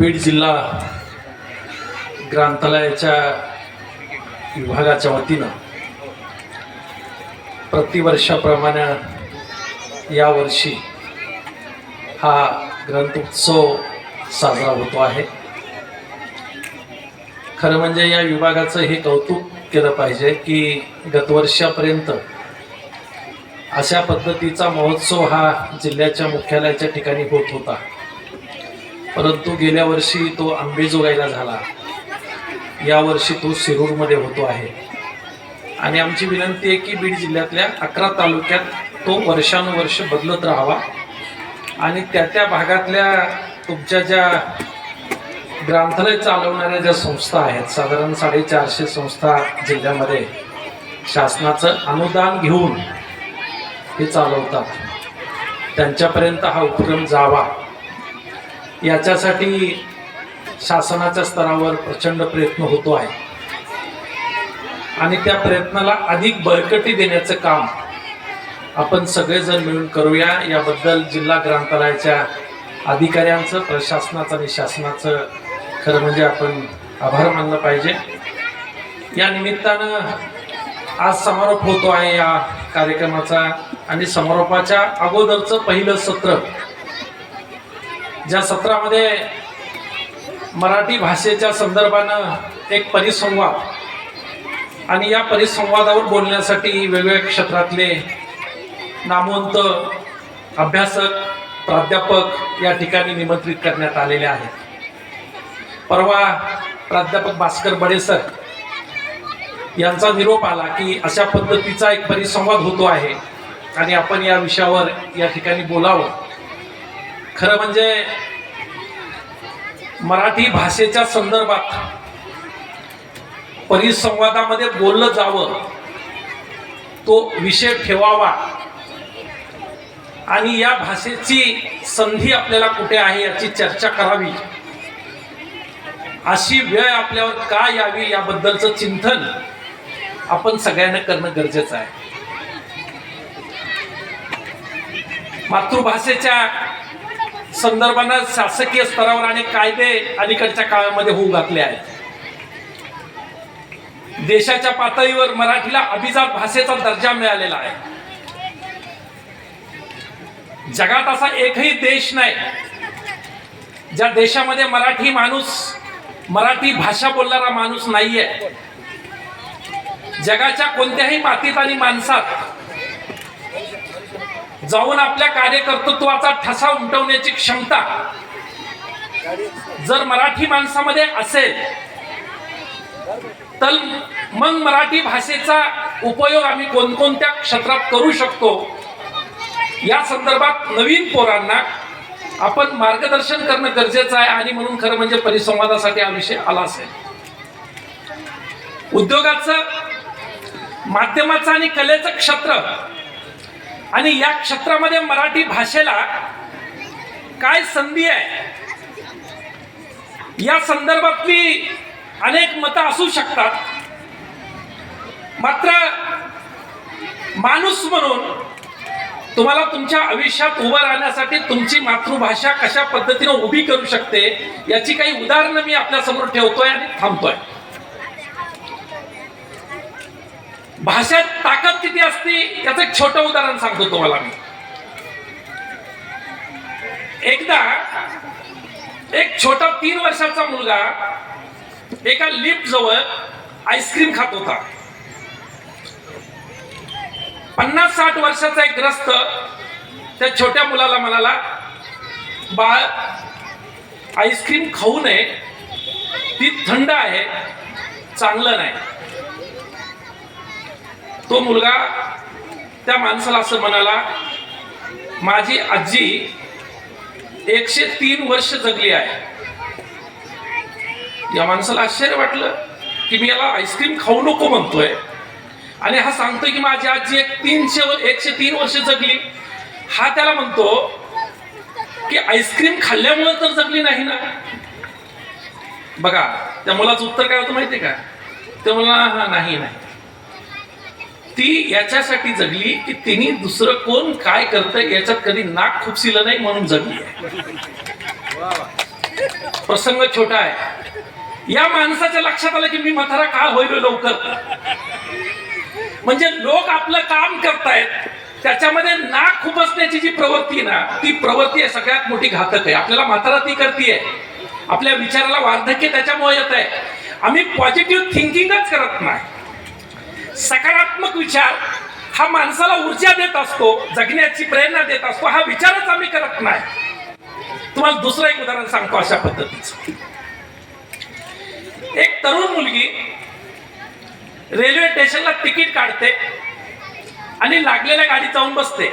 बीड जिल्हा ग्रंथालयाच्या विभागाच्या वतीनं प्रतिवर्षाप्रमाणे यावर्षी हा ग्रंथोत्सव साजरा होतो आहे. खरं म्हणजे या विभागाचं हे कौतुक केलं पाहिजे की गतवर्षापर्यंत अशा पद्धतीचा महोत्सव हा जिल्ह्याच्या मुख्यालयाच्या ठिकाणी होत होता. परंतु गेल्या वर्षी तो आंबेजोगाईला झाला. यावर्षी तो शिरूरमध्ये होतो आहे. आणि आमची विनंती आहे की बीड जिल्ह्यातल्या अकरा तालुक्यात तो वर्षानुवर्ष बदलत राहावा. आणि त्या त्या भागातल्या तुमच्या ज्या ग्रंथालय चालवणाऱ्या ज्या संस्था आहेत साधारण साडेचारशे संस्था जिल्ह्यामध्ये शासनाचं अनुदान घेऊन हे चालवतात. त्यांच्यापर्यंत हा उपक्रम जावा. याच्यासाठी शासनाच्या स्तरावर प्रचंड प्रयत्न होतो आहे. आणि त्या प्रयत्नाला अधिक बळकटी देण्याचं काम आपण सगळेजण मिळून करूया. याबद्दल जिल्हा ग्रंथालयाच्या अधिकाऱ्यांचं प्रशासनाचं आणि शासनाचं खरं म्हणजे आपण आभार मानलं पाहिजे. या निमित्तानं आज समारोप होतो आहे या कार्यक्रमाचा. आणि समारोपाच्या अगोदरचं पहिलं सत्र ज्या सत्रामध्ये मराठी भाषेच्या संदर्भानं एक परिसंवाद आणि या परिसंवादावर बोलण्यासाठी वेगवेगळ्या क्षेत्रातले नामवंत अभ्यासक प्राध्यापक या ठिकाणी निमंत्रित करण्यात आलेले आहेत. परवा प्राध्यापक भास्कर बडेसर यांचा निरोप आला की अशा पद्धतीचा एक परिसंवाद होतो आहे आणि आपण या विषयावर या ठिकाणी बोलावं. खरं म्हणजे मराठी भाषेच्या संदर्भात परिसंवादामध्ये बोललं जावं तो विषय ठेवावा. आणि या भाषेची संधी आपल्याला कुठे आहे याची चर्चा करावी. अशी वेळ आपल्यावर का यावी याबद्दलचं चिंतन आपण सगळ्यांना करणं गरजेचं आहे. मातृभाषेच्या संदर्भानं शासकीय स्तरावर अनेक कायदे अलीकडच्या काळामध्ये होऊ घातले आहेत. देशाच्या पातळीवर मराठीला अभिजात भाषेचा दर्जा मिळालेला आहे. जगात असा एकही देश नाही ज्या देशामध्ये मराठी माणूस मराठी भाषा बोलणारा माणूस नाहीये. जगाच्या कोणत्याही मातीत आणि माणसात जाऊन आपल्या कार्यकर्तृत्वाचा ठसा उमटवण्याची क्षमता जर मराठी माणसामध्ये असेल तर मग मराठी भाषेचा उपयोग आम्ही कोणकोणत्या क्षेत्रात करू शकतो? या संदर्भात नवीन पोरांना आपण मार्गदर्शन करणं गरजेचं आहे आणि म्हणून खरं म्हणजे परिसंवादासाठी हा विषय आला असेल. उद्योगाचं माध्यमाचं आणि कलेचं क्षेत्र आणि या क्षेत्रामध्ये मराठी भाषेला काय संधी आहे? या संदर्भातली अनेक मतं असू शकतात. मात्र माणूस म्हणून तुम्हाला तुमच्या आयुष्यात उभं राहण्यासाठी तुमची मातृभाषा कशा पद्धतीने उभी करू शकते याची काही उदाहरणं मी आपल्यासमोर ठेवतोय आणि थांबतोय. भाषेत ताकद किती असते याचं एक छोटं उदाहरण सांगतो तुम्हाला मी. एकदा एक छोटा तीन वर्षाचा मुलगा एका लिफ्ट जवळ आईस्क्रीम खात होता. पन्नास साठ वर्षाचा एक ग्रस्त त्या छोट्या मुलाला म्हणाला बाळ आईस्क्रीम खाऊ नये. ती थंड आहे चांगलं नाही. तो मुलगा त्या माणसाला असं म्हणाला माझी आजी एकशे तीन वर्ष जगली आहे. या माणसाला आश्चर्य वाटलं की मी याला आईस्क्रीम खाऊ नको म्हणतोय. आणि हा सांगतोय की माझी आजी एक तीनशे एकशे तीन वर्ष जगली. हा त्याला म्हणतो की आईस्क्रीम खाल्ल्यामुळे तर जगली नाही ना. बघा त्या मुलाचं उत्तर काय होतं माहितीये का? ते मला हा नाही नाही. ती याच्यासाठी जगली की तिने दुसरं कोण काय करतंय याच्यात कधी नाक खुपसिलं नाही म्हणून जगली आहे. प्रसंग छोटा आहे. या माणसाच्या लक्षात आलं की मी म्हातारा का होईल लवकर? म्हणजे लोक आपलं काम करतायत त्याच्यामध्ये नाक खुपसण्याची जी प्रवृत्ती आहे ना ती प्रवृत्ती आहे सगळ्यात मोठी घातक आहे. आपल्याला म्हातारा ती करते आपल्या विचाराला वार्धक्य त्याच्यामुळे येत आहे आम्ही पॉझिटिव्ह थिंकिंगच करत नाही. सकारात्मक विचार हा माणसाला ऊर्जा देत असतो जगण्याची प्रेरणा देत असतो हा विचारच आम्ही करत नाही. तुम्हाला दुसरं एक उदाहरण सांगतो अशा पद्धतीचं. एक तरुण मुलगी रेल्वे स्टेशनला तिकीट काढते आणि लागलेल्या गाडीत जाऊन बसते.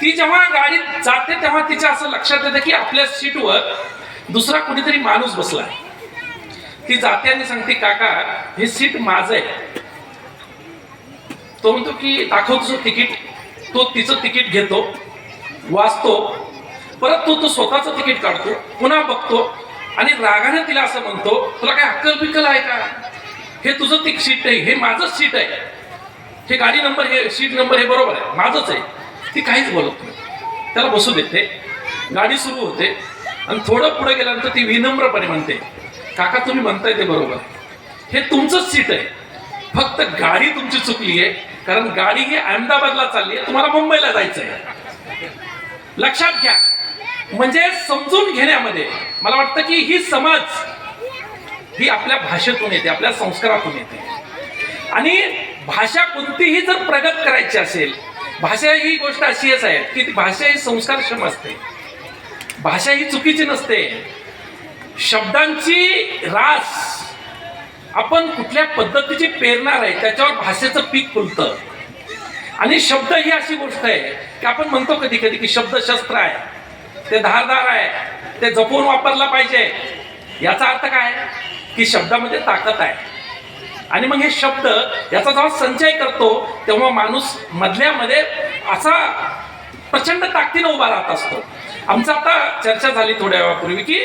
ती जेव्हा गाडीत जाते तेव्हा तिच्या असं लक्षात येतं की आपल्या सीटवर दुसरा कुणीतरी माणूस बसलाय ती जाते आणि सांगते काका हे सीट माझं आहे. तो म्हणतो की दाखव तुझं तिकीट. तो तिचं तिकीट घेतो वाचतो परत तो तो स्वतःचं तिकीट काढतो पुन्हा बघतो आणि रागाने तिला असं म्हणतो तुला काय अक्कल बिक्कल आहे का? हे तुझं ती सीट आहे हे माझंच सीट आहे. हे गाडी नंबर हे सीट नंबर हे बरोबर आहे माझंच आहे. ती काहीच बोलत नाही. त्याला बसू देते. गाडी सुरू होते आणि थोडं पुढे गेल्यानंतर ती विनम्रपणे म्हणते काका तुम्ही म्हणताय ते बरोबर. हे तुमचंच सीट आहे. फक्त गाडी तुमची चुकली आहे कारण गाडी ही अहमदाबादला चालली आहे तुम्हाला मुंबईला जायचं आहे लक्षात घ्या. म्हणजे समजून घेण्यामध्ये मला वाटतं की ही समज ही आपल्या भाषेतून येते आपल्या संस्कारातून येते. आणि भाषा कोणतीही जर प्रगत करायची असेल भाषा ही गोष्ट अशीच आहे की भाषा ही संस्कारक्षम असते. भाषा ही चुकीची नसते. शब्दांची रास. आपण कुठल्या पद्धतीची पेरणार आहे त्याच्यावर भाषेचं पीक फुलतं. आणि शब्द ही अशी गोष्ट आहे की आपण म्हणतो कधी कधी की शब्द शस्त्र आहे ते धारदार आहे ते जपून वापरलं पाहिजे. याचा अर्थ काय? की शब्दामध्ये ताकद आहे. आणि मग हे शब्द याचा जेव्हा संचय करतो तेव्हा माणूस मधल्यामध्ये असा प्रचंड ताकदीनं उभा राहत असतो. आमचं आता चर्चा झाली थोड्या वेळापूर्वी की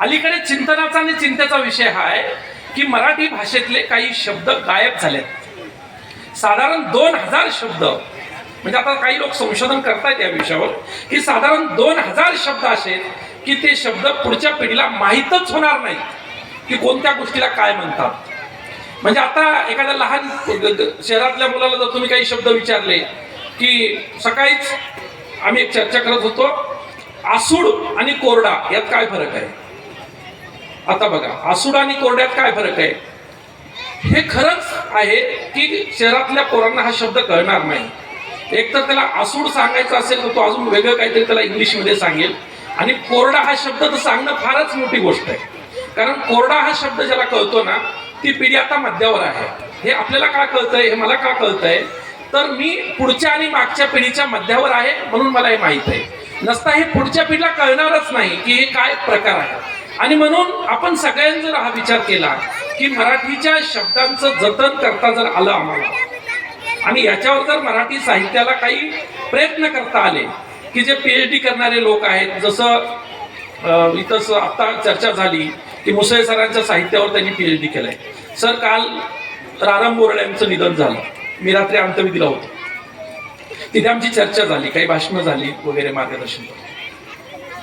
अलीकडे चिंतनाचा आणि चिंतेचा विषय हा आहे की मराठी भाषेतले काही शब्द गायब झालेत. साधारण दोन हजार शब्द म्हणजे आता काही लोक संशोधन करतायत या विषयावर की साधारण दोन हजार शब्द असे आहेत की ते शब्द पुढच्या पिढीला माहीतच होणार नाहीत की कोणत्या गोष्टीला काय म्हणतात. म्हणजे आता एखाद्या लहान शहरातल्या मुलाला जर तुम्ही काही शब्द विचारले की सकाळीच आम्ही एक चर्चा करत होतो आसूड आणि कोरडा यात काय फरक आहे? आता बघा आसूड आणि कोरड्यात काय फरक आहे? हे खरंच आहे की शहरातल्या पोरांना हा शब्द कळणार नाही. एक तर त्याला आसूड सांगायचा असेल तर तो अजून वेगळं काहीतरी त्याला इंग्लिशमध्ये सांगेल. आणि कोरडा हा शब्द तर सांगणं फारच मोठी गोष्ट आहे. कारण कोरडा हा शब्द ज्याला कळतो ना ती पिढी आता मध्यावर आहे. हे आपल्याला का कळतंय? हे मला का कळतंय? तर मी पुढच्या आणि मागच्या पिढीच्या मध्यावर आहे म्हणून मला हे माहीत आहे. नसता हे पुढच्या पिढीला कळणारच नाही की हे काय प्रकार आहे. आणि म्हणून आपण सगळ्यांनी जर हा विचार केला की मराठीच्या शब्दांचं जतन करता जर आलं आम्हाला आणि याच्यावर जर मराठी साहित्याला काही प्रयत्न करता आले की जे पी एच डी करणारे लोक आहेत जसं इथं आत्ता आता चर्चा झाली की मुसळे सरांच्या साहित्यावर त्यांनी पी एच डी केलंय. सर काल राराम बोरडे यांचं निधन झालं. मी रात्री अंतविधीला होतो. तिथे आमची चर्चा झाली काही भाषणं झाली वगैरे मार्गदर्शन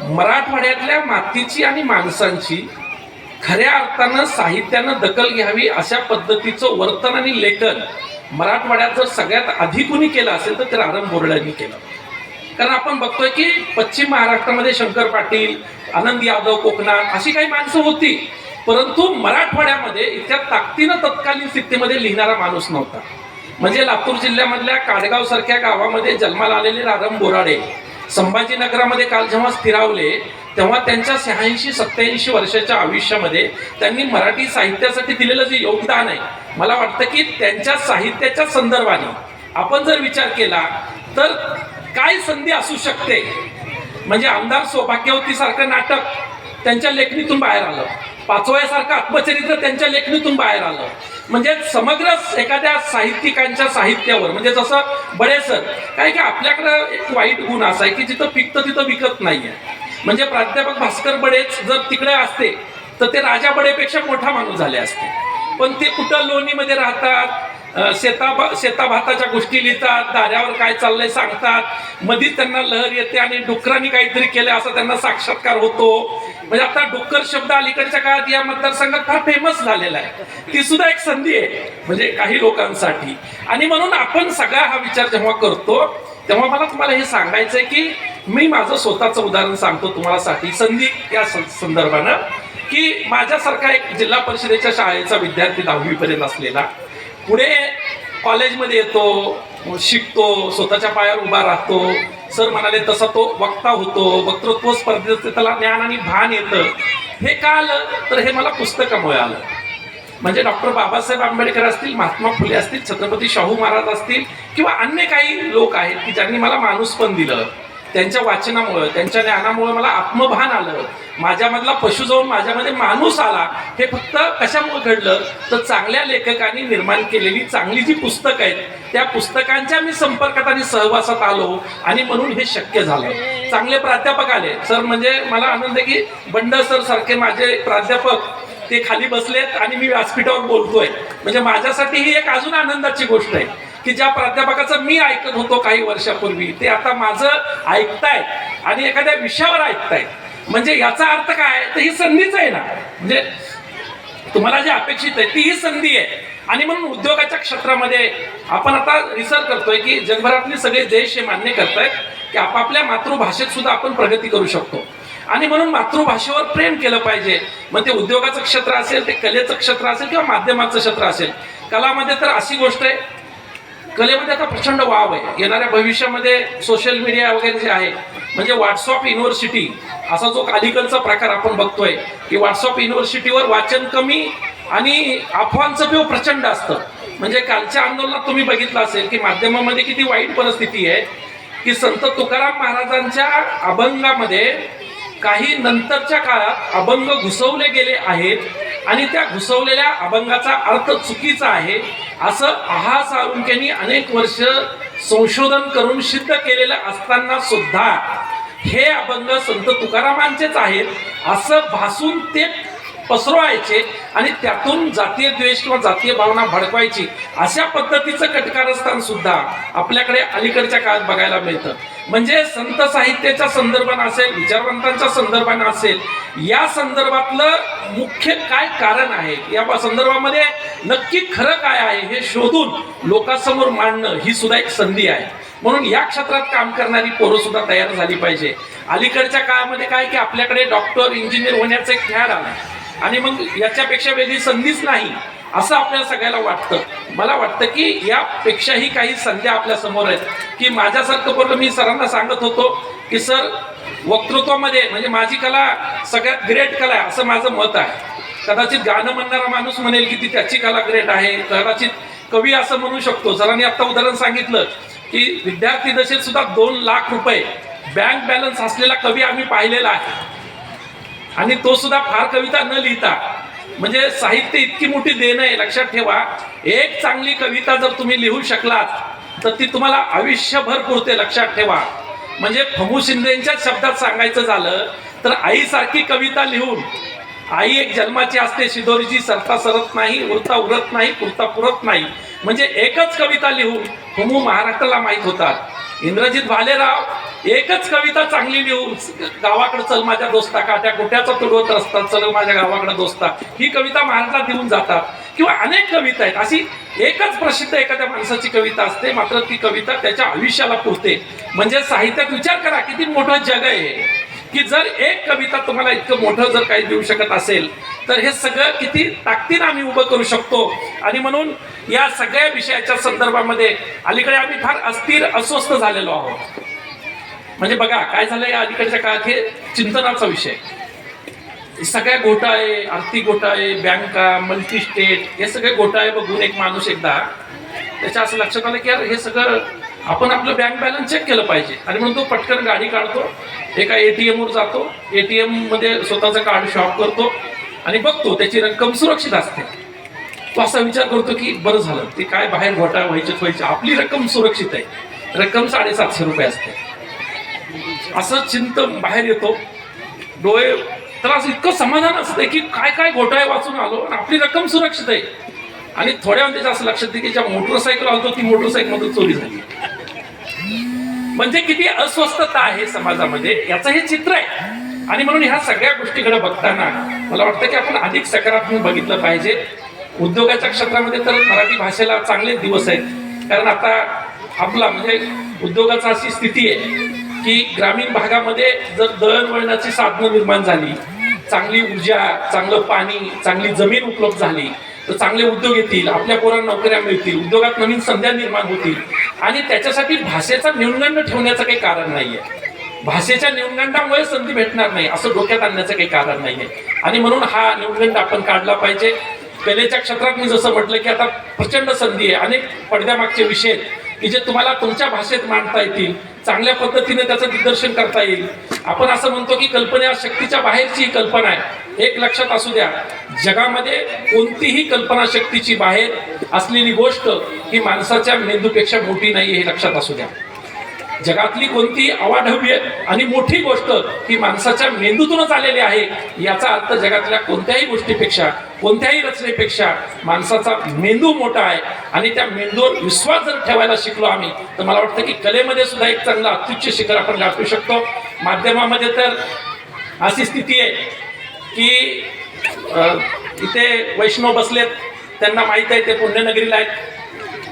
मराठवाड्यातल्या मातीची आणि माणसांची खऱ्या अर्थानं साहित्यानं दखल घ्यावी अशा पद्धतीचं वर्तन आणि लेखन मराठवाड्यात जर सगळ्यात आधी कुणी केलं असेल तर ते आरंभ बोरड्यांनी केलं. कारण आपण बघतोय की पश्चिम महाराष्ट्रामध्ये शंकर पाटील आनंद यादव कोकणात अशी काही माणसं होती. परंतु मराठवाड्यामध्ये इतक्या ताकदीनं तत्कालीन स्थितीमध्ये लिहिणारा माणूस नव्हता. म्हणजे लातूर जिल्ह्यामधल्या काडगाव सारख्या गावामध्ये जन्माला आलेले रारम बोराडे संभाजीनगरामध्ये काल जेव्हा स्थिरावले तेव्हा त्यांच्या शहाऐंशी सत्याऐंशी वर्षाच्या आयुष्यामध्ये त्यांनी मराठी साहित्यासाठी दिलेलं जे योगदान आहे मला वाटतं की त्यांच्या साहित्याच्या संदर्भाने आपण जर विचार केला तर काय संधी असू शकते? म्हणजे आमदार सौभाग्यवती सारखं नाटक त्यांच्या लेखणीतून बाहेर आलं. पाचवयासारखं आत्मचरित्र त्यांच्या लेखणीतून बाहेर आलं. म्हणजे समग्र एखाद्या साहित्यिकांच्या साहित्यावर म्हणजे जसं बरेचसं काय की आपल्याकडं एक वाईट गुण असा आहे की जिथं पिकतं तिथं विकत नाही आहे म्हणजे प्राध्यापक भास्कर बडेच जर तिकडे असते तर ते राजा बडेपेक्षा मोठा माणूस झाले असते. पण ते कुठं लोणीमध्ये राहतात शेता शेता भाताच्या गोष्टी लिहितात दाऱ्यावर काय चाललंय सांगतात. मधीच त्यांना लहर येते आणि डुकरांनी काहीतरी केलं असं त्यांना साक्षात्कार होतो. म्हणजे आता डुक्कर शब्द अलीकडच्या काळात या मतदारसंघात फार फेमस झालेला आहे. ती सुद्धा एक संधी आहे म्हणजे काही लोकांसाठी. आणि म्हणून आपण सगळा हा विचार जेव्हा करतो तेव्हा मला तुम्हाला हे सांगायचंय की मी माझं स्वतःचं उदाहरण सांगतो तुम्हाला साठी. संधी या संदर्भानं की माझ्यासारखा एक जिल्हा परिषदेच्या शाळेचा विद्यार्थी दहावीपर्यंत असलेला पुढे कॉलेजमध्ये येतो शिकतो स्वतःच्या पायावर उभा राहतो. सर म्हणाले तसा तो वक्ता होतो. वक्तृत्व स्पर्धेचं त्याला ज्ञान आणि भान येतं. हे का आलं तर हे मला पुस्तकामुळे आलं. म्हणजे डॉक्टर बाबासाहेब आंबेडकर असतील महात्मा फुले असतील छत्रपती शाहू महाराज असतील किंवा अन्य काही लोक आहेत की ज्यांनी मला माणूस पण दिलं. त्यांच्या वाचनामुळं त्यांच्या ज्ञानामुळं मला आत्मभान आलं. माझ्यामधला पशु जाऊन माझ्यामध्ये माणूस आला. हे फक्त कशामुळे घडलं? तर चांगल्या लेखकांनी निर्माण केलेली चांगली जी पुस्तकं आहेत त्या पुस्तकांच्या मी संपर्कात आणि सहवासात आलो आणि म्हणून हे शक्य झालं. चांगले प्राध्यापक आले. सर म्हणजे मला आनंद आहे की बंड सर सारखे माझे प्राध्यापक ते खाली बसलेत आणि मी व्यासपीठावर बोलतोय. म्हणजे माझ्यासाठी ही एक अजून आनंदाची गोष्ट आहे. की ज्या प्राध्यापकाचं मी ऐकत होतो काही वर्षापूर्वी ते आता माझं ऐकतायत आणि एखाद्या विषयावर ऐकतायत. म्हणजे याचा अर्थ काय? तर ही संधीच आहे ना. म्हणजे तुम्हाला जे अपेक्षित आहे ती ही संधी आहे. आणि म्हणून उद्योगाच्या क्षेत्रामध्ये आपण आता रिसर्च करतोय की जगभरातले सगळे देश हे मान्य करतायत की आपापल्या मातृभाषेत सुद्धा आपण प्रगती करू शकतो. आणि म्हणून मातृभाषेवर प्रेम केलं पाहिजे. मग ते उद्योगाचं क्षेत्र असेल ते कलेचं क्षेत्र असेल किंवा माध्यमाचं क्षेत्र असेल. कलामध्ये तर अशी गोष्ट आहे कलेमध्ये आता प्रचंड वाव आहे. येणाऱ्या भविष्यामध्ये सोशल मीडिया वगैरे जे आहे म्हणजे व्हॉट्सअप युनिव्हर्सिटी असा जो अलीकडचा प्रकार आपण बघतोय की व्हॉट्सअप युनिव्हर्सिटीवर वाचन कमी आणि अफवांचं पेव प्रचंड असतं. म्हणजे कालच्या आंदोलनात तुम्ही बघितलं असेल की माध्यमामध्ये किती वाईट परिस्थिती आहे की संत तुकाराम महाराजांच्या अभंगामध्ये काही नंतरच्या काळात अभंग घुसवले गेले आहेत आणि त्या घुसवलेल्या अभंगाचा अर्थ चुकीचा आहे असं आहा सारुंक्यांनी अनेक वर्ष संशोधन करून सिद्ध केलेलं असताना सुद्धा हे अभंग संत तुकारामांचेच आहेत असं भासून ते पसरवायचे आणि त्यातून जातीय द्वेष किंवा जातीय भावना भडकवायची अशा पद्धतीचं कटकारस्थान सुद्धा आपल्याकडे अलीकडच्या काळात बघायला मिळतं. म्हणजे संत साहित्याच्या संदर्भानं असेल विचारवंतांच्या संदर्भानं असेल या संदर्भातलं मुख्य काय कारण आहे? या संदर्भामध्ये नक्की खरं काय आहे हे शोधून लोकांसमोर मांडणं ही सुद्धा एक संधी आहे. म्हणून या क्षेत्रात काम करणारी पोरं सुद्धा तयार झाली पाहिजे. अलीकडच्या काळामध्ये काय की आपल्याकडे डॉक्टर इंजिनियर होण्याचं एक फॅड आला. आणि मग याच्यापेक्षा वेगळी संधीच नाही असं आपल्या सगळ्याला वाटतं. मला वाटतं की यापेक्षाही काही संध्या आपल्यासमोर आहेत. की माझ्यासारखं पोरं मी सरांना सांगत होतो की सर वक्तृत्वामध्ये म्हणजे माझी कला सगळ्यात ग्रेट कला आहे असं माझं मत आहे. कदाचित गाणं म्हणणारा माणूस म्हणेल की ती त्याची कला ग्रेट आहे कदाचित कवी असं म्हणू शकतो. सरांनी आत्ता उदाहरण सांगितलं की विद्यार्थी दशेत सुद्धा दोन लाख रुपये बँक बॅलन्स असलेला कवी आम्ही पाहिलेला आहे. आणि तो सुद्धा फार कविता न लिहिता. म्हणजे साहित्य इतकी मोठी देणं आहे लक्षात ठेवा. एक चांगली कविता जर तुम्ही लिहू शकलात तर ती तुम्हाला आयुष्यभर पुरते लक्षात ठेवा. म्हणजे फमू शिंदेच्याच शब्दात सांगायचं झालं तर आईसारखी कविता लिहून आई एक जन्माची असते शिदोरीची सरता सरत नाही उरता उरत नाही पुरता पुरत नाही. म्हणजे एकच कविता लिहून फमू महाराष्ट्राला माहीत होतात. इंद्रजित भालेराव एकच कविता चांगली लिहून गावाकडे चल माझ्या दोस्ता काट्या कुट्याचा तुडवत असतात चल माझ्या गावाकडे दोस्ता. ही कविता महाराजात देऊन जातात. किंवा अनेक कविता आहेत. अशी एकच प्रसिद्ध एखाद्या माणसाची कविता असते मात्र ती कविता त्याच्या आयुष्याला पुरते. म्हणजे साहित्यात विचार करा किती मोठं जग आहे की जर एक कविता तुम्हाला इतकं मोठं जर काही देऊ शकत असेल तर हे सगळं किती ताकदीनं आम्ही उभं करू शकतो. आणि म्हणून या सगळ्या विषयाच्या संदर्भामध्ये अलीकडे आम्ही फार अस्थिर अस्वस्थ झालेलो आहोत. म्हणजे बघा काय झालं या अलीकडच्या काळात? हे चिंतनाचा विषय. सगळ्या घोटाळे आर्थिक घोटाळे बँका मल्टी स्टेट हे सगळे घोटाळे बघून एक माणूस एकदा त्याच्या असं लक्षात आलं की यार हे सगळं आपण आपलं बँक बॅलन्स चेक केलं पाहिजे. आणि म्हणून तो पटकन गाडी काढतो. एका ए टी एमवर जातो. एटीएममध्ये स्वतःचं कार्ड शॉप करतो. आणि बघतो त्याची रक्कम सुरक्षित असते. तो असा विचार करतो की बरं झालं. ते काय बाहेर घोटाळा व्हायचे व्हायचे. आपली रक्कम सुरक्षित आहे. रक्कम साडेसातशे रुपये असते. असं चिंतन बाहेर येतो. डोळे तर असं इतकं समाधान असतंय की काय काय घोटाळे वाचून आलो आणि आपली रक्कम सुरक्षित आहे. आणि थोड्या वेळेस असं लक्षात येते की ज्या मोटरसायकल आलतो ती मोटरसायकलमधून चोरी झाली. म्हणजे किती अस्वस्थता आहे समाजामध्ये याचं हे चित्र आहे. आणि म्हणून ह्या सगळ्या गोष्टीकडे बघताना मला वाटतं की आपण अधिक सकारात्मक बघितलं पाहिजे. उद्योगाच्या क्षेत्रामध्ये तर मराठी भाषेला चांगले दिवस आहेत. कारण आता आपला म्हणजे उद्योगाचा अशी स्थिती आहे की ग्रामीण भागामध्ये जर दळणवळणाची साधनं निर्माण झाली चांगली ऊर्जा चांगलं पाणी चांगली जमीन उपलब्ध झाली तर चांगले उद्योग येतील आपल्या पोरांना नोकऱ्या मिळतील उद्योगात नवीन संध्या निर्माण होतील. आणि त्याच्यासाठी भाषेचा न्यूनगंड ठेवण्याचं काही कारण नाहीये. भाषेच्या न्यूनगंडामुळे संधी भेटणार नाही असं डोक्यात आणण्याचं काही कारण नाहीये. आणि म्हणून हा न्यूनगंड आपण काढला पाहिजे. कलेच्या क्षेत्रात मी जसं म्हटलं की आता प्रचंड संधी आहे अनेक पडद्यामागचे विषय की जे तुम्हाला तुमच्या भाषेत मांडता येतील चांगल्या पद्धतीने त्याचं दिग्दर्शन करता येईल. आपण असं म्हणतो की कल्पना शक्तीच्या बाहेरची ही कल्पना आहे. एक लक्षात असू द्या जगामध्ये कोणतीही कल्पनाशक्तीची बाहेर असलेली गोष्ट ही माणसाच्या मेंदूपेक्षा मोठी नाही हे लक्षात असू द्या. जगातली कोणतीही अवाढव्य आणि मोठी गोष्ट ही माणसाच्या मेंदूतूनच आलेली आहे याचा अर्थ जगातल्या कोणत्याही गोष्टीपेक्षा कोणत्याही रचनेपेक्षा माणसाचा मेंदू मोठा आहे आणि त्या मेंदूवर विश्वास जर ठेवायला शिकलो आम्ही तर मला वाटतं की कलेमध्ये सुद्धा एक चांगलं अत्युच्च शिखर आपण गाठू शकतो. माध्यमामध्ये तर अशी स्थिती आहे की इथे वैष्णव बसलेत त्यांना माहीत आहे ते पुण्यनगरीला आहेत.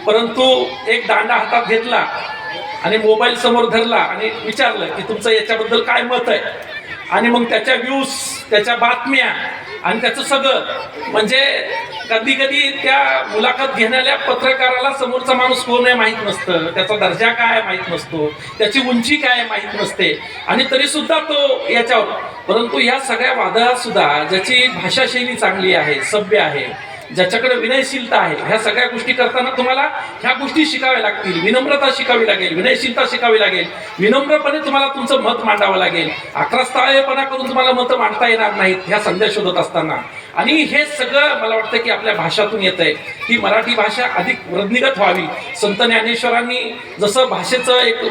परंतु एक दांडा हातात घेतला आणि मोबाईल समोर धरला आणि विचारलं की तुमचं याच्याबद्दल काय मत आहे? आणि मग त्याच्या व्ह्यूज त्याच्या बातम्या आणि त्याचं सगळं. म्हणजे कधी कधी त्या मुलाखत घेणाऱ्या पत्रकाराला समोरचा माणूस कोण आहे माहीत नसतं. त्याचा दर्जा काय आहे माहीत नसतो. त्याची उंची काय आहे माहीत नसते. आणि तरी सुद्धा तो याच्यावर. परंतु या सगळ्या वादळात सुद्धा ज्याची भाषाशैली चांगली आहे सभ्य आहे ज्याच्याकडे विनयशीलता आहे ह्या सगळ्या गोष्टी करताना तुम्हाला ह्या गोष्टी शिकाव्या लागतील. विनम्रता शिकावी लागेल विनयशीलता शिकावी लागेल. विनम्रपणे तुम्हाला तुमचं मत मांडावं लागेल. अक्रस्ताळेपणा करून तुम्हाला मतं मांडता येणार नाहीत ह्या संध्या शोधत असताना. आणि हे सगळं मला वाटतं की आपल्या भाषातून येत आहे ही मराठी भाषा अधिक वृद्धिगत व्हावी. संत ज्ञानेश्वरांनी जसं भाषेचं एक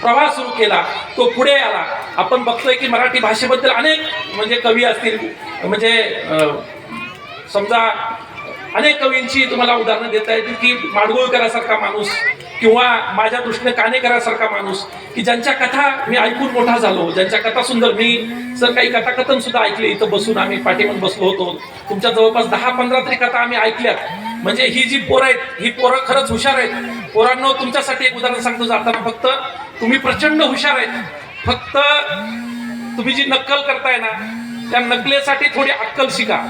प्रवाह सुरू केला तो पुढे आला. आपण बघतोय की मराठी भाषेबद्दल अनेक म्हणजे कवी असतील. म्हणजे समजा अनेक कवींची तुम्हाला उदाहरणं देता येतील की माडगुळकरासारखा माणूस किंवा माझ्या दृष्टीने कानेकरासारखा माणूस की ज्यांच्या कथा मी ऐकून मोठा झालो ज्यांच्या कथा सुंदर मी सर काही कथाकथन सुद्धा ऐकले इथं बसून आम्ही पाठीमध्ये बसलो होतो. तुमच्या जवळपास दहा पंधरा तरी कथा आम्ही ऐकल्यात. म्हणजे ही जी पोरं आहेत ही पोरं खरंच हुशार आहेत. पोरांनो तुमच्यासाठी एक उदाहरण सांगतो जाताना फक्त तुम्ही प्रचंड हुशार आहेत. फक्त तुम्ही जी नक्कल करताय ना त्या नकलेसाठी थोडी अक्कल शिका.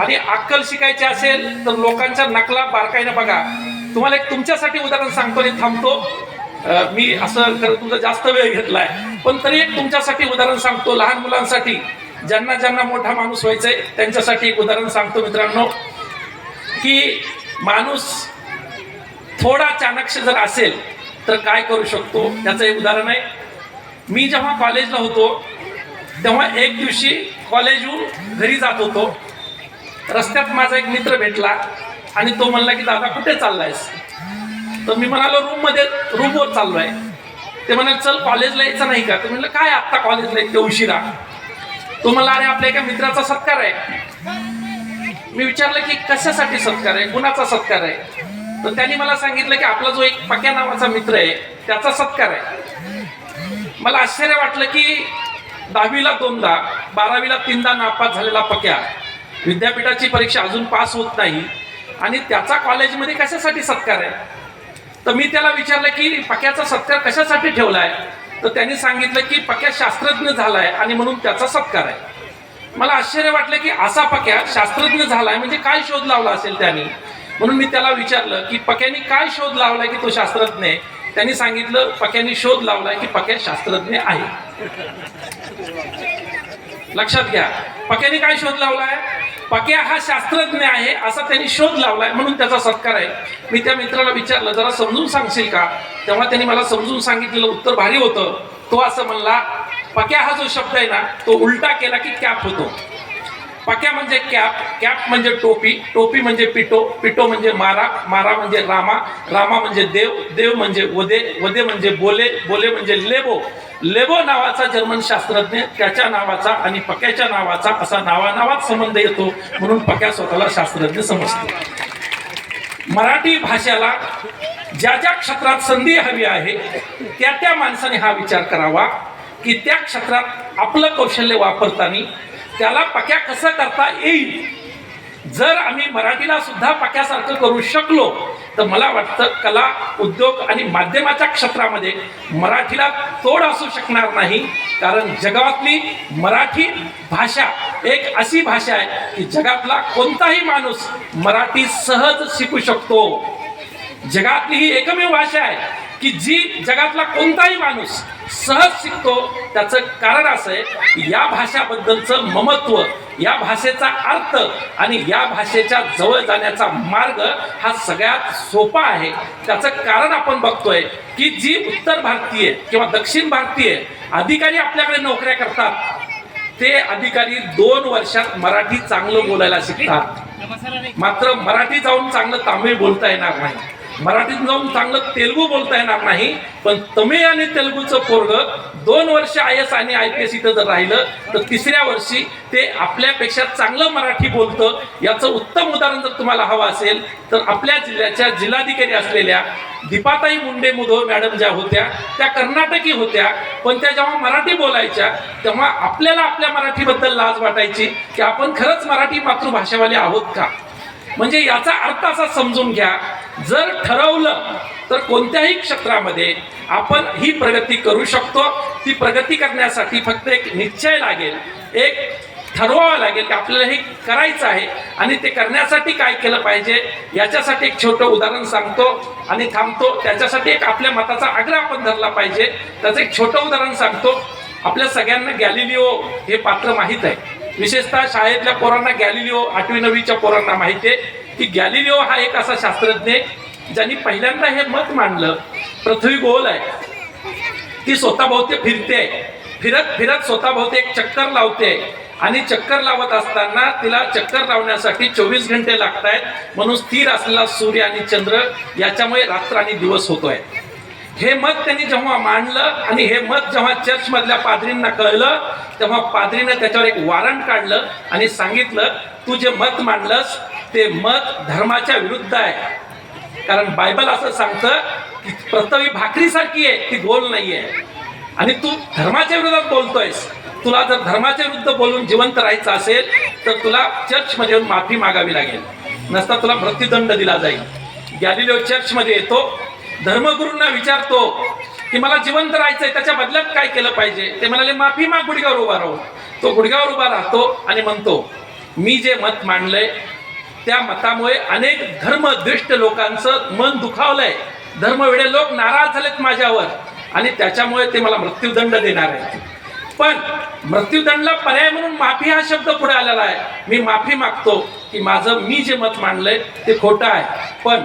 आणि अक्कल शिकायची असेल तर लोकांच्या नकला बारकाईनं बघा. तुम्हाला एक तुमच्यासाठी उदाहरण सांगतो आणि थांबतो. मी असं खरं तुमचा जास्त वेळ घेतलाय. पण तरी एक तुमच्यासाठी उदाहरण सांगतो लहान मुलांसाठी. ज्यांना ज्यांना मोठा माणूस व्हायचंय त्यांच्यासाठी एक उदाहरण सांगतो मित्रांनो. की माणूस थोडा चाणक्य जर असेल तर काय करू शकतो? त्याचं एक उदाहरण आहे. मी जेव्हा कॉलेजला होतो तेव्हा एक दिवशी कॉलेजहून घरी जात होतो. रस्त्यात माझा एक मित्र भेटला आणि तो म्हणला की दादा कुठे चाललायस? तर मी म्हणालो रूममध्ये रूमवर चाललोय. ते म्हणाले चल कॉलेजला यायचं नाही का? तर म्हणलं काय आत्ता कॉलेजला येते उशिरा? तो म्हणला अरे आपल्या एका मित्राचा सत्कार आहे. मी विचारलं की कशासाठी सत्कार आहे? कुणाचा सत्कार आहे? तर त्यांनी मला सांगितलं की आपला जो एक पक्या नावाचा मित्र आहे त्याचा सत्कार आहे. मला आश्चर्य वाटलं की दहावीला दोनदा बारावीला तीनदा नापास झालेला पक्या विद्यापीठाची परीक्षा अजून पास होत नाही. आणि त्याचा कॉलेजमध्ये कशासाठी सत्कार आहे? तर मी त्याला विचारलं की पक्याचा सत्कार कशासाठी ठेवला आहे तर त्यांनी सांगितलं की पक्या शास्त्रज्ञ झाला आहे आणि म्हणून त्याचा सत्कार आहे. मला आश्चर्य वाटलं की असा पक्या शास्त्रज्ञ झालाय म्हणजे काय शोध लावला असेल त्यांनी? म्हणून मी त्याला विचारलं की पक्याने काय शोध लावला की तो शास्त्रज्ञ आहे? त्यांनी सांगितलं पक्याने शोध लावलाय की पक्या शास्त्रज्ञ आहे. लक्षात घ्या. पक्याने काय शोध लावला आहे पक्या हा शास्त्रज्ञ आहे असा त्यांनी शोध लावलाय म्हणून त्याचा सत्कार आहे. मी त्या मित्राला विचारलं जरा समजून सांगशील का? तेव्हा त्यांनी मला समजून सांगितलेलं उत्तर भारी होतं. तो असं म्हणला पक्या हा जो शब्द आहे ना तो उलटा केला की कॅप होतो. पक्या म्हणजे कॅप कॅप म्हणजे टोपी टोपी म्हणजे पिटो पिटो म्हणजे मारा मारा म्हणजे रामा रामा म्हणजे देव देव म्हणजे वदे वदे म्हणजे बोले बोले म्हणजे लेबो. लेबो नावाचा जर्मन शास्त्रज्ञ त्याच्या नावाचा आणि पक्याच्या नावाचा असा नावानावात संबंध येतो म्हणून पक्या स्वतःला शास्त्रज्ञ समजतो. मराठी भाषेला ज्या ज्या क्षेत्रात संधी हवी आहे त्या त्या माणसाने हा विचार करावा की त्या क्षेत्रात आपलं कौशल्य वापरताना त्याला पक्या कसं करता येईल जर आम्ही मराठीला सुद्धा पाक्यासारखं करू शकलो तर मला वाटतं कला उद्योग आणि माध्यमाच्या क्षेत्रामध्ये मराठीला तोड असू शकणार नाही. कारण जगातली मराठी भाषा एक अशी भाषा आहे की जगातला कोणताही माणूस मराठी सहज शिकू शकतो. जगातली ही एकमेव भाषा आहे की जी जगातला कोणताही माणूस सहज शिकतो. त्याचं कारण असं आहे की या भाषाबद्दलचं ममत्व या भाषेचा अर्थ आणि या भाषेच्या जवळ जाण्याचा मार्ग हा सगळ्यात सोपा आहे. त्याचं कारण आपण बघतोय की जी उत्तर भारतीय किंवा दक्षिण भारतीय अधिकारी आपल्याकडे नोकऱ्या करतात ते अधिकारी दोन वर्षात मराठी चांगलं बोलायला शिकतात. मात्र मराठी जाऊन चांगलं तामिळ बोलता येणार नाही. मराठीत जाऊन चांगलं तेलगू बोलता येणार नाही पण तमिळ आणि तेलगूचं पोरग दोन वर्ष आय एस आणि आय पी एस इथं जर राहिलं तर तिसऱ्या वर्षी ते आपल्यापेक्षा चांगलं मराठी बोलतं. याचं उत्तम उदाहरण जर तुम्हाला हवं असेल तर आपल्या जिल्ह्याच्या जिल्हाधिकारी असलेल्या दीपाताई मुंडे मुधो मॅडम ज्या होत्या त्या कर्नाटकी होत्या पण त्या जेव्हा मराठी बोलायच्या तेव्हा आपल्याला आपल्या मराठीबद्दल लाज वाटायची की आपण खरंच मराठी मातृभाषावाले आहोत का? म्हणजे याचा अर्थ असा समजून घ्या जर ठरवलं तर कोणत्याही क्षेत्रामध्ये आपण ही प्रगती करू शकतो. ती प्रगती करण्यासाठी फक्त एक निश्चय लागेल एक ठरवावं लागेल की आपल्याला हे करायचं आहे आणि ते करण्यासाठी काय केलं पाहिजे याच्यासाठी एक छोटं उदाहरण सांगतो आणि थांबतो. त्याच्यासाठी एक आपल्या मताचा आग्रह आपण धरला पाहिजे. त्याचं एक छोटं उदाहरण सांगतो. आपल्या सगळ्यांना गॅलिलिओ हे पात्र माहीत आहे. विशेषतः शाळेतल्या पोरांना गॅलिलिओ आठवी नववीच्या पोरांना माहिती आहे की गॅलिलिओ हा एक असा शास्त्रज्ञ ज्यांनी पहिल्यांदा हे मत मांडलं. पृथ्वी गोल आहे. ती स्वतःभोवती फिरते फिरत फिरत स्वतःभोवती एक चक्कर लावते आणि चक्कर लावत असताना तिला चक्कर लावण्यासाठी चोवीस घंटे लागत आहेत म्हणून स्थिर असलेला सूर्य आणि चंद्र याच्यामुळे रात्र आणि दिवस होतोय. हे मत त्यांनी जेव्हा मांडलं आणि हे मत जेव्हा चर्चमधल्या पादरींना कळलं तेव्हा पादरीनं त्याच्यावर एक वॉरंट काढलं आणि सांगितलं तू जे मत मांडलंस ते मत धर्माच्या विरुद्ध आहे. कारण बायबल असं सांगतं की पृथ्वी भाकरीसारखी आहे ती गोल नाही आहे आणि तू धर्माच्या विरोधात बोलतोयस. तुला जर धर्माच्या विरुद्ध बोलून जिवंत राहायचं असेल तर तुला चर्चमध्ये येऊन माफी मागावी लागेल. नसता तुला मृत्यूदंड दिला जाईल. गॅलिलिओ चर्चमध्ये येतो धर्मगुरूंना विचारतो की मला जिवंत राहायचंय त्याच्या बदल्यात काय केलं पाहिजे? ते म्हणाले माफी माग गुडघ्यावर उभा राहून तो गुडघ्यावर उभा राहतो आणि म्हणतो मी जे मत मांडलंय त्या मतामुळे अनेक धर्मदृष्ट लोकांचं मन दुखावलंय. धर्मवेडे लोक नाराज झालेत माझ्यावर आणि त्याच्यामुळे ते मला मृत्यूदंड देणार आहे पण मृत्यूदंडला पर्याय म्हणून माफी हा शब्द पुढे आलेला आहे. मी माफी मागतो की माझं मी जे मत मांडलंय ते खोटं आहे. पण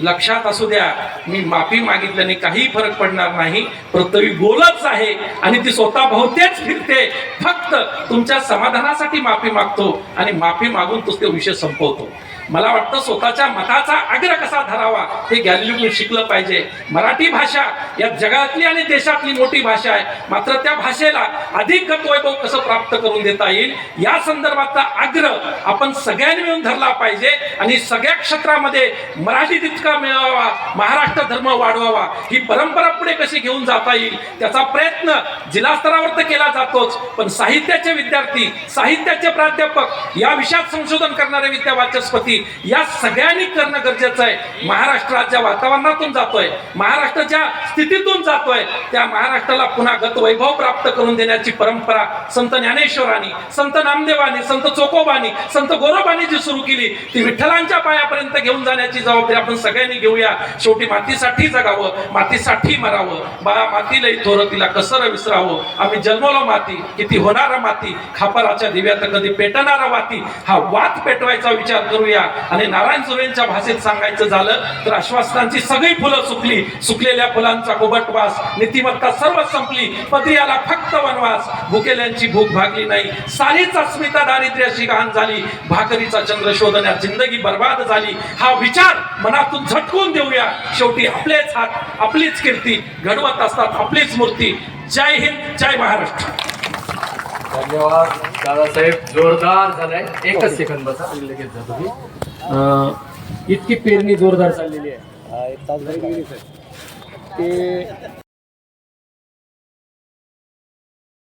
लक्षात असू द्या मी माफी मागितल्याने काही फरक पडणार नाही. पृथ्वी गोलच आहे आणि ती स्वतः भोवतेच फिरते. फक्त तुमच्या समाधानासाठी माफी मागतो आणि माफी मागून तो विषय संपवतो. मला वाटतं स्वतःच्या मताचा आग्रह कसा धरावा हे गॅलिलिओकडून शिकलं पाहिजे. मराठी भाषा या जगातली आणि देशातली मोठी भाषा आहे. मात्र त्या भाषेला अधिक गतवैभव कसं प्राप्त करून देता येईल? या संदर्भातला आग्रह आपण सगळ्यांनी मिळून धरला पाहिजे आणि सगळ्या क्षेत्रामध्ये मराठी तितका मिळवावा महाराष्ट्र धर्म वाढवावा ही परंपरा पुढे कशी घेऊन जाता येईल त्याचा प्रयत्न जिल्हा स्तरावर तर केला जातोच. पण साहित्याचे विद्यार्थी साहित्याचे प्राध्यापक या विषयात संशोधन करणारे विद्यावाचस्पती या सगळ्यांनी करणं गरजेचं आहे. महाराष्ट्राच्या वातावरणातून जातोय. महाराष्ट्र ज्या स्थितीतून जातोय. त्या महाराष्ट्राला पुन्हा गत वैभव प्राप्त करून देण्याची परंपरा संत ज्ञानेश्वरांनी संत नामदेवानी संत चोकोबानी संत गोरोबानी जी सुरू केली. ती विठ्ठलांच्या पायापर्यंत घेऊन जाण्याची जबाबदारी आपण सगळ्यांनी घेऊया. शेवटी मातीसाठी जगावं मातीसाठी मरावं. बाळा मातीला थोरं तिला कसर विसरावं. आम्ही जन्मलो माती किती होणारा माती. खापराच्या दिव्यात कधी पेटणारा माती. हा वात पेटवायचा विचार करूया. आणि नारायण सुरेंच्या भाषेत सांगायचं झालं तर आश्वासनांची सगळी फुलं सुकली. सुकलेल्या फुलांचा कोबटवास नीतिमत्ता सर्व संपली. पत्रियाला फक्त वनवास. भुकेल्यांची भूक भागली नाही. सारीच अस्मिता दारिद्र्याशी गहाण झाली. भाकरीचा चंद्र शोधण्यात जिंदगी बर्बाद झाली. हा विचार मनातून झटकून देऊया. शेवटी आपलेच हात आपलीच कीर्ती घडवत असतात आपलीच मूर्ती. जय हिंद जय महाराष्ट्र. धन्यवाद. दादासाहेब जोरदार झालाय. एकच सेकंद बसा लगेच जातो मी अं, इतकी पेरणी जोरदार चाललेली आहे. ते